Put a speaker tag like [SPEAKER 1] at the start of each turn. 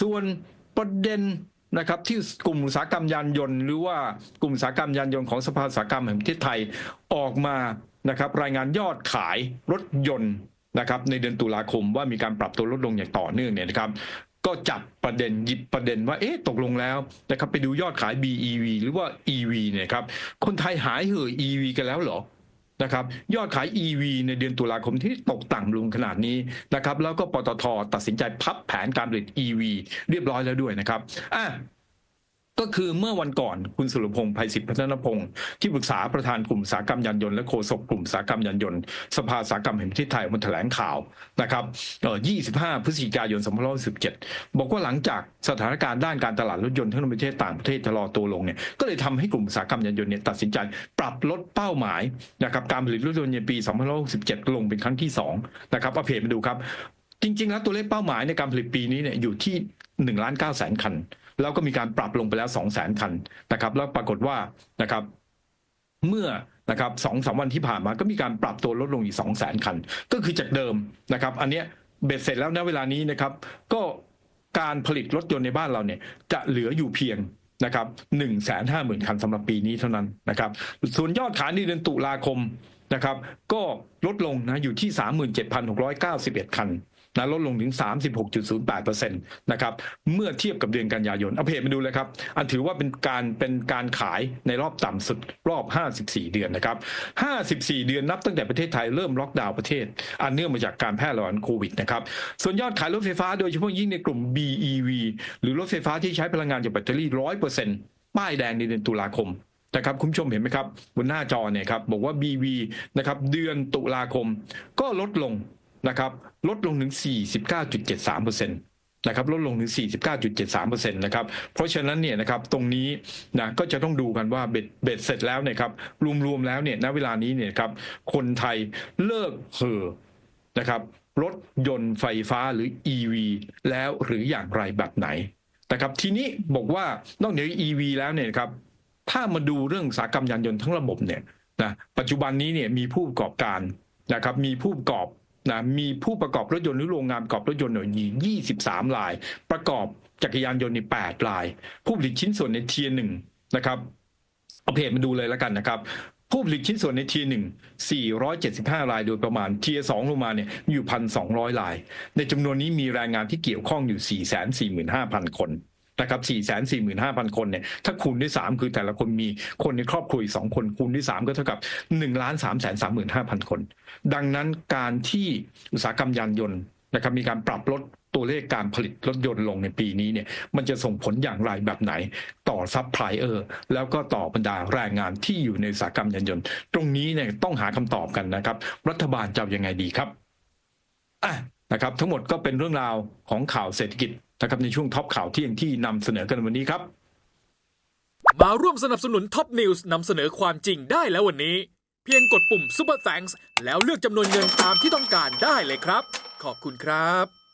[SPEAKER 1] ส่วนประเด็นนะครับที่กลุ่มอุตสาหกรรมยานยนต์หรือว่ากลุ่มอุตสาหกรรมยานยนต์ของสภาอุตสาหกรรมแห่งประเทศไทยออกมานะครับรายงานยอดขายรถยนต์นะครับในเดือนตุลาคมว่ามีการปรับตัวลดลงอย่างต่อเนื่องเนี่ยนะครับก็จับประเด็นหยิบประเด็นว่าเอ๊ะตกลงแล้วนะครับไปดูยอดขาย BEV หรือว่า EV เนี่ยครับคนไทยหายเห่อ EV กันแล้วเหรอ นะครับยอดขาย EV ในเดือนตุลาคมที่ตกต่ำลงขนาดนี้นะครับแล้วก็ปตทตัดสินใจพับแผนการผลิต EV เรียบร้อยแล้วด้วยนะครับอะ ก็คือเมื่อวันก่อนคุณสุรพงษ์ภัยศิษฐ์พัฒนพงศ์ที่ปรึกษาประธานกลุ่มสาหกรรมยานยนต์และโฆษกกลุ่มสาหกรรมยานยนต์สภาสาหกรรมแห่งประเทศไทยออกมาแถลงข่าวนะครับเอ่อ25 พฤศจิกายน2517 บอกว่าหลังจากสถานการณ์ด้านการตลาดรถยนต์ทั้งในประเทศต่างประเทศชะลอตัวลงเนี่ยก็เลยทำให้กลุ่มสาหกรรมยานยนต์เนี่ยตัดสินใจปรับลดเป้าหมายนะครับการผลิตรถยนต์ในปี2567 ลงเป็นครั้งที่2นะครับเอาเพจมาดูครับจริง ๆ แล้วตัวเลขเป้าหมายในการผลิตปีนี้เนี่ยอยู่ที่1ล้าน9แสนคัน แล้วก็มีการปรับลงไปแล้ว2แสนคันนะครับ แล้วปรากฏว่านะครับเมื่อนะครับสองสามวันที่ผ่านมาก็มีการปรับตัวลดลงอีก 2 0 0 0 0คัน ก็คือจากเดิมนะครับ อันเนี้ยเบ็ดเสร็จแล้วณเวลานี้นะครับ ก็การผลิตรถยนต์ในบ้านเราเนี่ยจะเหลืออยู่เพียงนะครับหนึ่งแสนห้าหมื่นคันสำหรับปีนี้เท่านั้นนะครับ ส่วนยอดขายในเดือนตุลาคมนะครับ ก็ลดลงนะอยู่ที่ 37,691 คัน นะลดลงถึง 36.08%นะครับเมื่อเทียบกับเดือนกันยายนเอาเพจมาดูเลยครับอันถือว่าเป็นการเป็นการขายในรอบต่ำสุดรอบ 54 เดือนนะครับ 54 เดือนนับตั้งแต่ประเทศไทยเริ่มล็อกดาวน์ประเทศ อันเนื่องมาจากการแพร่ระบาดโควิดนะครับส่วนยอดขายรถไฟฟ้าโดยเฉพาะยิ่งในกลุ่ม BEV หรือรถไฟฟ้าที่ใช้พลังงานจากแบตเตอรี่ร้อยเปอร์เซ็นต์ป้ายแดงในเดือนตุลาคมนะครับคุณผู้ชมเห็นไหมครับ บนหน้าจอเนี่ยครับบอกว่า BV นะครับเดือนตุลาคมก็ลดลง นะครับลดลงถึง 49.73%นะครับลดลงถึง 49.73%นะครับ เพราะฉะนั้นเนี่ยนะครับตรงนี้นะก็จะต้องดูกันว่าเบ็ดเบ็ดเสร็จแล้วเนี่ยครับรวมๆแล้วเนี่ยณเวลานี้เนี่ยครับคนไทยเลิกเห่อนะครับรถยนต์ไฟฟ้าหรือ EV แล้วหรืออย่างไรแบบไหนนะครับทีนี้บอกว่านอกเหนือ EV แล้วเนี่ยครับถ้ามาดูเรื่องอุตสาหกรรมยานยนต์ทั้งระบบเนี่ยนะปัจจุบันนี้เนี่ยมีผู้ประกอบการนะครับมีผู้ประกอบ นะมีผู้ประกอบรถยนต์หรือโรงงานประกอบรถยนต์เนี่23ราย ประกอบจักรยานยนต์ใน8ราย ผู้ผลิตชิ้นส่วนในเทียหนึ่งนะครับเอาเพจมาดูเลยแล้วกันนะครับผู้ผลิตชิ้นส่วนในเทียหนึ่ง475 รายโดยประมาณ เทียสองลงมาเนี่ยอยู่ 1,200 ราย ในจำนวนนี้มีแรงงานที่เกี่ยวข้องอยู่ 445,000 คน นะครับ445,000 คนเนี่ย ถ้าคูณด้วย 3 คือแต่ละคนมีคนในครอบครัวอีก2คนคูณด้วย 3 ก็เท่ากับ1ล้าน3 3 5 0 0 0 คน ดังนั้นการที่อุตสาหกรรมยานยนต์นะครับมีการปรับลดตัวเลขการผลิตรถยนต์ลงในปีนี้เนี่ยมันจะส่งผลอย่างไรแบบไหนต่อซัพพลายเออร์แล้วก็ต่อบรรดาแรงงานที่อยู่ในอุตสาหกรรมยานยนต์ ตรงนี้เนี่ยต้องหาคำตอบกันนะครับ รัฐบาลจะยังไงดีครับอะนะครับทั้งหมดก็เป็นเรื่องราวของข่าวเศรษฐกิจ นะครับในช่วงท็อปข่าวเที่ยงที่นำเสนอกันวันนี้ครับ
[SPEAKER 2] มาร่วมสนับสนุนท็อปนิวส์นำเสนอความจริงได้แล้ววันนี้ เพียงกดปุ่ม Super Thanks แล้วเลือกจำนวนเงินตามที่ต้องการได้เลยครับ ขอบคุณครับ